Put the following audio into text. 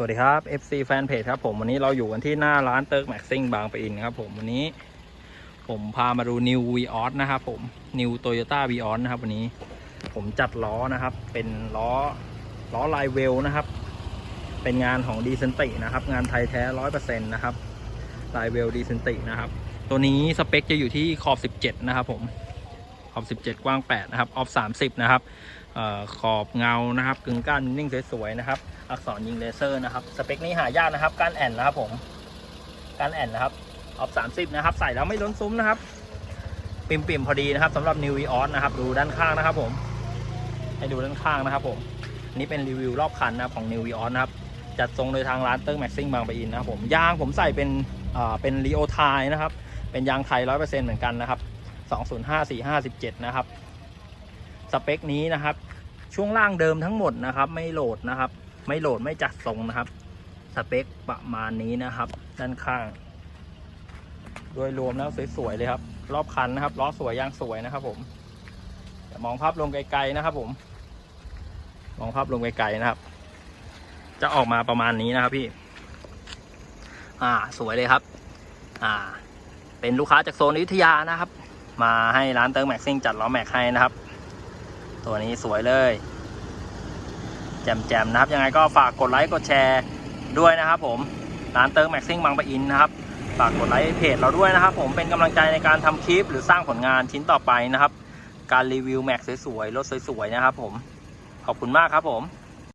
สวัสดีครับ FC แฟนเพจครับผมวันนี้เราอยู่กันที่หน้าร้านเติร์กแม็กซิ่งบางปะอินครับผมวันนี้ ผมพามาดู New v ีออสนะครับผม New Toyota v ีออสนะครับวันนี้ผมจัดล้อนะครับ เป็นล้อล้อลายเวลนะครับ เป็นงานของดีเซนตินะครับ งานไทยแท้ร้อยเปอร์เซ็นต์นะครับลายเวลดีเซนตินะครับ ตัวนี้สเปคจะอยู่ที่ขอบ 17 นะครับผมขอบ 17 กว้าง 8 นะครับออฟ30 นะครับ ขอบเงานะครับกึ่งก้านนิ่งสวยๆนะครับ อักษรยิงเลเซอร์นะครับ สเปคนี้หายากนะครับก้านแอนนะครับผมก้านแอนนะครับออฟ30นะครับ ใส่แล้วไม่ล้นซุ้มนะครับ ปิ่มปิ่มๆพอดีนะครับสำหรับ New v ีออสนะครับ ดูด้านข้างนะครับผม ให้ดูด้านข้างนะครับผมอันนี้เป็นรีวิวรอบคันนะครับของ New v ีออสนะครับ จัดทรงโดยทางร้านเติ้งแม็กซิ่งบางปะอินนะครับผม ยางผมใส่เป็นเป็นรีโอไทนะครับ เป็นยางไทยร้อยเปอร์เซ็นต์เหมือนกันนะครับสองศูนย์ห้าสี่ห้าสิบเจ็ดนะครับ สเปคนี้นะครับ ช่วงล่างเดิมทั้งหมดนะครับ ไม่โหลดนะครับ ไม่โหลดไม่จัดทรงนะครับ สเปคประมาณนี้นะครับ ด้านข้าง โดยรวมแล้วสวยๆเลยครับ รอบคันนะครับล้อสวยยางสวยนะครับ ผมมองภาพลงไกลๆนะครับ ผม มองภาพลงไกลๆนะครับ จะออกมาประมาณนี้นะครับพี่ อ่าสวยเลยครับ อ่า เป็นลูกค้าจากโซนอยุธยานะครับ มาให้ร้านเติมแม็กซิ่งจัดล้อแม็กให้นะครับ ตัวนี้สวยเลย แจมๆนะครับ ยังไงก็ฝากกดไลค์กดแชร์ด้วยนะครับผมร้านเติมแม็กซิ่งบางปะอินนะครับฝากกดไลค์เพจเราด้วยนะครับ ผมเป็นกำลังใจในการทำคลิปหรือสร้างผลงานชิ้นต่อไปนะครับ การรีวิวแม็กสวยๆรถสวยๆนะครับ ผมขอบคุณมากครับผม